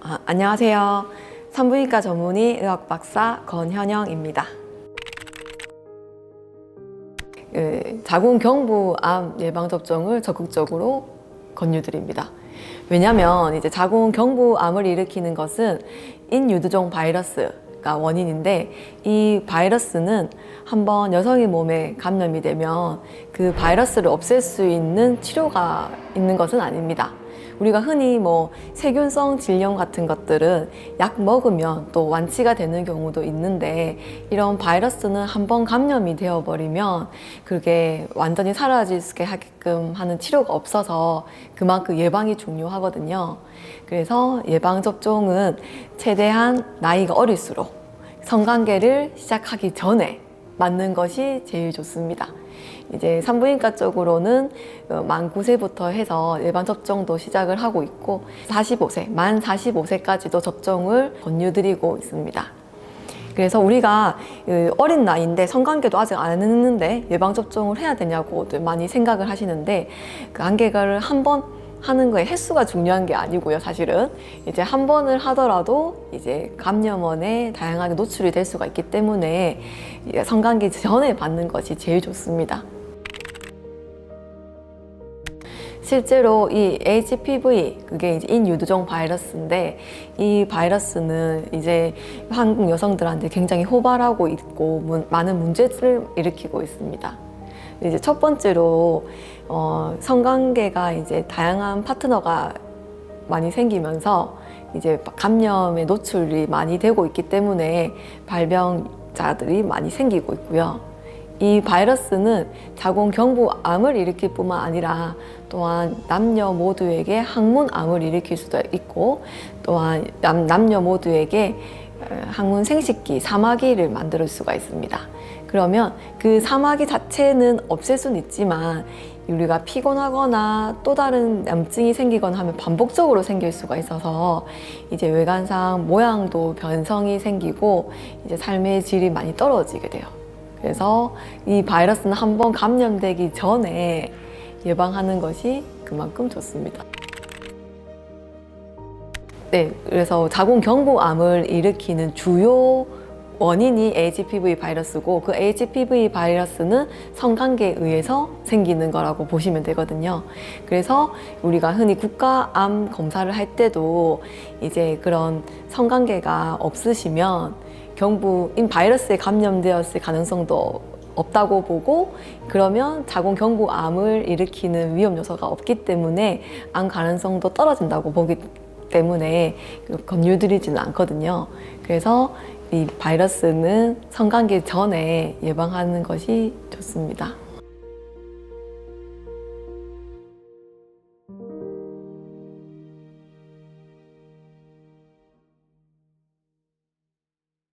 아, 안녕하세요. 산부인과 전문의 의학 박사 권현영입니다. 그, 자궁경부암 예방 접종을 적극적으로 권유드립니다. 왜냐하면 이제 자궁경부암을 일으키는 것은 인유두종 바이러스 가 원인인데 이 바이러스는 한번 여성의 몸에 감염이 되면 그 바이러스를 없앨 수 있는 치료가 있는 것은 아닙니다. 우리가 흔히 뭐 세균성 질염 같은 것들은 약 먹으면 또 완치가 되는 경우도 있는데 이런 바이러스는 한 번 감염이 되어버리면 그게 완전히 사라지게 하게끔 하는 치료가 없어서 그만큼 예방이 중요하거든요. 그래서 예방접종은 최대한 나이가 어릴수록 성관계를 시작하기 전에 맞는 것이 제일 좋습니다. 이제 산부인과 쪽으로는 어, 만 9세부터 해서 예방 접종도 시작을 하고 있고 45세, 만 45세까지도 접종을 권유드리고 있습니다. 그래서 우리가 그 어린 나이인데 성관계도 아직 안 했는데 예방 접종을 해야 되냐고들 많이 생각을 하시는데 그 안개가를 한번 하는 거에 횟수가 중요한 게 아니고요, 사실은. 이제 한 번을 하더라도 이제 감염원에 다양하게 노출이 될 수가 있기 때문에 성관계 전에 받는 것이 제일 좋습니다. 실제로 이 HPV 그게 이제 인유두종 바이러스인데 이 바이러스는 이제 한국 여성들한테 굉장히 호발하고 있고 문- 많은 문제를 일으키고 있습니다. 이제 첫 번째로 어, 성관계가 이제 다양한 파트너가 많이 생기면서 이제 감염에 노출이 많이 되고 있기 때문에 발병자들이 많이 생기고 있고요. 이 바이러스는 자궁경부암을 일으킬 뿐만 아니라 또한 남녀 모두에게 항문암을 일으킬 수도 있고 또한 남, 남녀 모두에게 어, 항문 생식기, 사마귀를 만들 수가 있습니다. 그러면 그 사마귀 자체는 없앨 수는 있지만 우리가 피곤하거나 또 다른 염증이 생기거나 하면 반복적으로 생길 수가 있어서 이제 외관상 모양도 변성이 생기고 이제 삶의 질이 많이 떨어지게 돼요. 그래서 이 바이러스는 한번 감염되기 전에 예방하는 것이 그만큼 좋습니다. 네, 그래서 자궁경부암을 일으키는 주요 원인이 HPV 바이러스고 그 HPV 바이러스는 성관계에 의해서 생기는 거라고 보시면 되거든요. 그래서 우리가 흔히 국가암 검사를 할 때도 이제 그런 성관계가 없으시면 경부인 바이러스에 감염되었을 가능성도 없다고 보고 그러면 자궁 경부암을 일으키는 위험 요소가 없기 때문에 암 가능성도 떨어진다고 보기 때문에 권유드리지는 않거든요. 그래서 이 바이러스는 성관계 전에 예방하는 것이 좋습니다.